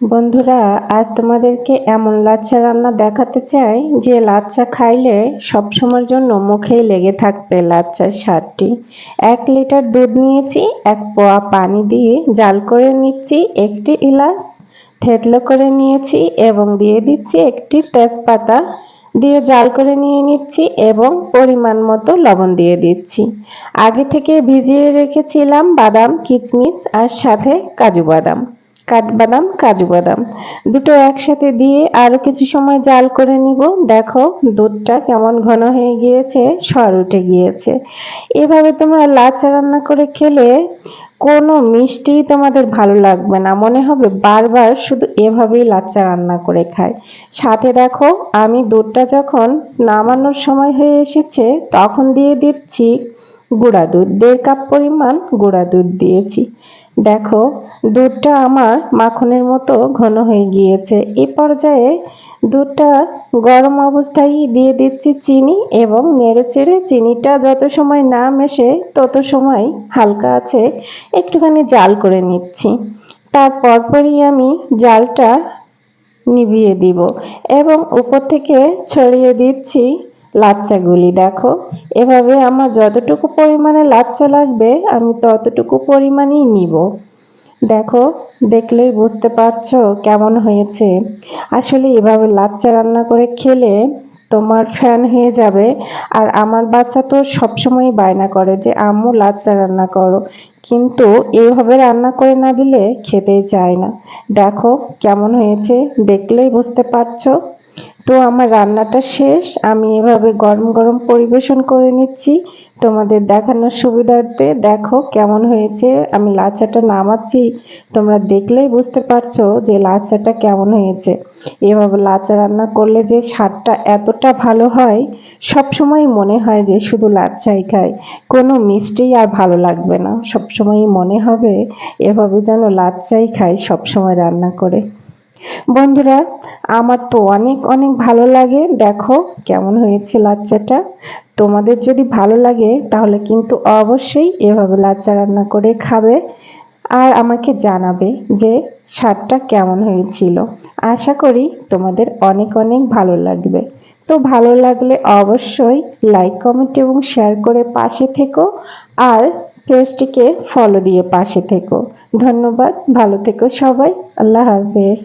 বন্ধুরা, আজ তোমাদেরকে এমন লাচ্ছা রান্না দেখাতে চাই যে লাচ্ছা খাইলে সবসময়ের জন্য মুখেই লেগে থাকবে লাচ্ছার স্বাদটি। এক লিটার দুধ নিয়েছি, এক পোয়া পানি দিয়ে জাল করে নিচ্ছি একটি ইলাচ, থেতলো করে নিয়েছি এবং দিয়ে দিচ্ছি একটি তেজপাতা। দিয়ে জাল করে নিয়ে নিচ্ছি এবং পরিমাণ মতো লবণ দিয়ে দিচ্ছি। আগে থেকে ভিজিয়ে রেখেছিলাম বাদাম, কিচমিচ আর সাথে কাজু বাদাম। কাঠবাদাম, কাজু বাদাম। দুটো একসাথে দিয়ে আরও কিছু সময় জাল করে নিব। দেখো, দুধটা কেমন ঘন হয়ে গিয়েছে সর উঠে গিয়েছে। এভাবে তোমরা লাচা রান্না করে খেলে কোনো মিষ্টি তোমাদের ভালো লাগবে না। মনে হবে বারবার শুধু এভাবেই লাচ্চা রান্না করে খায়। সাথে দেখো, আমি দুধটা যখন নামানোর সময় হয়ে এসেছে, তখন দিয়ে দিচ্ছি গুঁড়া দুধ, দেড় কাপ পরিমাণ গুঁড়া দুধ দিয়েছি। দেখো, দুধটা আমার মাখনের মতো ঘন হয়ে গিয়েছে। এ পর্যায়ে দুধটা গরম অবস্থায় দিয়ে দিচ্ছি চিনি এবং নেড়ে চেড়ে চিনিটা যত সময় না মেশে তত সময় হালকা আছে, একটুখানি জাল করে নিচ্ছি। তার পরই আমি জালটা নিভিয়ে দিব এবং উপর থেকে ছড়িয়ে দিচ্ছি লাচ্চাগুলি দেখো। এভাবে আমার যতটুকু পরিমাণে লাচ্চা লাগবে, আমি ততটুকু পরিমাণেই নিব। দেখো, দেখলেই বুঝতে পারছ কেমন হয়েছে। আসলে এভাবে লাচ্চা রান্না করে খেলে তোমার ফ্যান হয়ে যাবে। আর আমার বাচ্চা তো সবসময় বায়না করে যে, আম্মু, লাচ্চা রান্না করো। কিন্তু এইভাবে রান্না করে না দিলে খেতেই চায় না। দেখো কেমন হয়েছে, দেখলেই বুঝতে পারছ। তো আমার রান্নাটা শেষ। আমি এভাবে গরম গরম পরিবেশন করে নিচ্ছি। তোমাদের দেখানোর সুবিধার্থে দেখো কেমন হয়েছে। আমি লাচাটা নামাচ্ছি। তোমরা দেখলেই বুঝতে পারছ যে লাচাটা কেমন হয়েছে। এভাবে লাচা রান্না করলে যে স্বাদটা এতটা ভালো হয় সব সময় মনে হয় যে শুধু লাচ্চাই খাই কোনো মিষ্টি আর ভালো লাগবে না। সব সময় মনে হবে এভাবে যেন লাচ্চাই খাই সব সময় রান্না করে। বন্ধুরা আমার তো অনেক অনেক ভালো লাগে। দেখো কেমন হয়েছে লাচ্চাটা। তোমাদের যদি ভালো লাগে, তাহলে কিন্তু অবশ্যই এভাবে লাচ্চা রান্না করে খাবে আর আমাকে জানাবে যে স্বাদটা কেমন হয়েছিল। আশা করি তোমাদের অনেক অনেক ভালো লাগবে। তো ভালো লাগলে অবশ্যই লাইক কমেন্ট এবং শেয়ার করে পাশে থেকো আর পেজটিকে ফলো দিয়ে পাশে থেকো। ধন্যবাদ, ভালো থেকো সবাই, আল্লাহ হাফেজ।